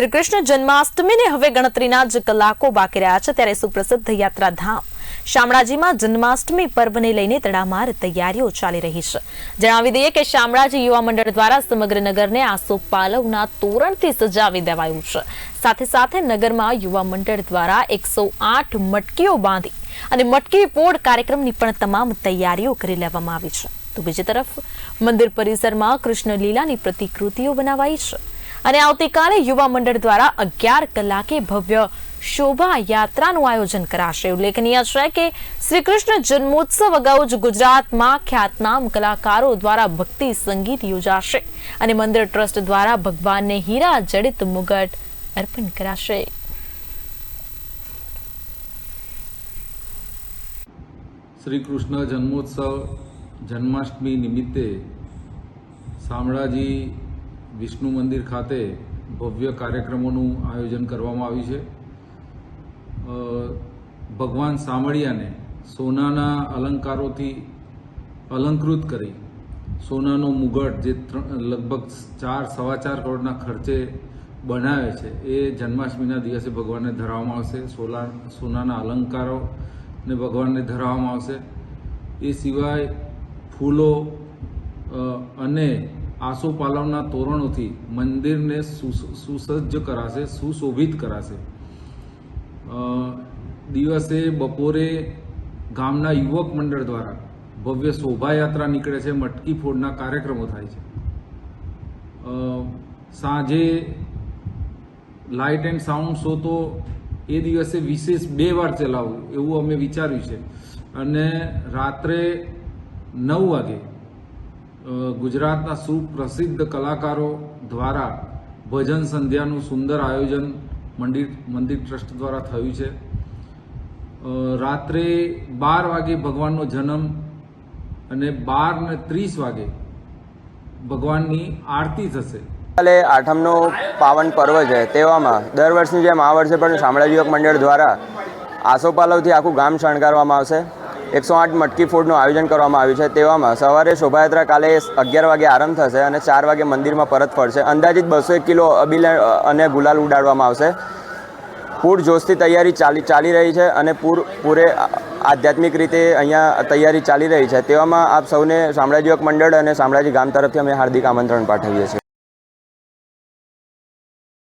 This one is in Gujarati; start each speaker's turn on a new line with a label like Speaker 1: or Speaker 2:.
Speaker 1: શ્રી કૃષ્ણ જન્માષ્ટમીને હવે ગણતરીના જ કલાકો બાકી રહ્યા છે ત્યારે સુપ્રસિદ્ધ યાત્રાધામ. શામળાજીમાં જન્માષ્ટમી પર્વને લઈને તડામાર તૈયારીઓ ચાલી રહી છે. જણાવી દઈએ કે શામળાજી યુવા મંડળ દ્વારા સમગ્ર નગરને આસોપાલવના તોરણથી સજાવી દેવાયું છે. સાથે સાથે નગરમાં યુવા મંડળ દ્વારા એકસો મટકીઓ બાંધી અને મટકી પોડ કાર્યક્રમની પણ તમામ તૈયારીઓ કરી લેવામાં આવી છે. તો બીજી તરફ મંદિર પરિસરમાં કૃષ્ણ લીલાની પ્રતિકૃતિઓ બનાવાઈ છે. અને આવતીકાલે યુવા મંડળ દ્વારા અગિયાર કલાકે ભવ્ય શોભા યાત્રાનું આયોજન કરાશે. ઉલ્લેખનીય છે કે શ્રી કૃષ્ણ જન્મોત્સવ અગાઉ જ ગુજરાતમાં ખ્યાતનામ કલાકારો દ્વારા ભક્તિ સંગીત યોજાશે અને મંદિર ટ્રસ્ટ દ્વારા ભગવાનને હીરા જડિત મુગટ અર્પણ કરાશે.
Speaker 2: શ્રી કૃષ્ણ જન્મોત્સવ જન્માષ્ટમી નિમિત્તે શામળાજી વિષ્ણુ મંદિર ખાતે ભવ્ય કાર્યક્રમોનું આયોજન કરવામાં આવ્યું છે. ભગવાન સામળિયાને સોનાના અલંકારોથી અલંકૃત કરી સોનાનો મુગટ જે લગભગ ચાર સવા ચાર કરોડના ખર્ચે બનાવે છે એ જન્માષ્ટમીના દિવસે ભગવાનને ધરાવવામાં આવશે. સોલા સોનાના અલંકારો ને ભગવાનને ધરાવવામાં આવશે. એ સિવાય ફૂલો અ, આસોપાલવના તોરણોથી મંદિરને સુસ- સુસજ્જ કરાશે, સુશોભિત કરાશે. દિવસે બપોરે ગામના યુવક મંડળ દ્વારા ભવ્ય શોભાયાત્રા નીકળે છે, મટકી ફોડના કાર્યક્રમો થાય છે. સાંજે લાઇટ એન્ડ સાઉન્ડ શો તો એ દિવસે વિશેષ બે વાર ચલાવવું એવું અમે વિચાર્યું છે. અને રાત્રે નવ વાગે ગુજરાતના સુપ્રસિદ્ધ કલાકારો દ્વારા ભજન સંધ્યાનું સુંદર આયોજન મંદિર મંદિર ટ્રસ્ટ દ્વારા થયું છે. રાત્રે બાર વાગે ભગવાનનો જન્મ અને બાર ને ત્રીસ વાગે ભગવાનની આરતી થશે.
Speaker 3: કાલે આઠમનો પાવન પર્વ છે. તેવામાં દર વર્ષની જેમ આ વર્ષે પણ શામળાજી મંડળ દ્વારા આસોપાલવથી આખું ગામ શણગારવામાં આવશે. એકસો આઠ મટકી ફૂડનું આયોજન કરવામાં આવ્યું છે. તેવામાં સવારે શોભાયાત્રા કાલે અગિયાર વાગે આરંભ થશે અને ચાર વાગે મંદિરમાં પરત ફરશે. અંદાજિત બસો એક કિલો અબીલ અને ગુલાલ ઉડાડવામાં આવશે. પૂર જોશથી તૈયારી ચાલી ચાલી રહી છે અને પૂર, પૂરે આધ્યાત્મિક રીતે અહીંયા તૈયારી ચાલી રહી છે. તેવામાં આપ સૌને શામળાજી મંડળ અને શામળાજી ગામ તરફથી અમે હાર્દિક આમંત્રણ પાઠવીએ છીએ.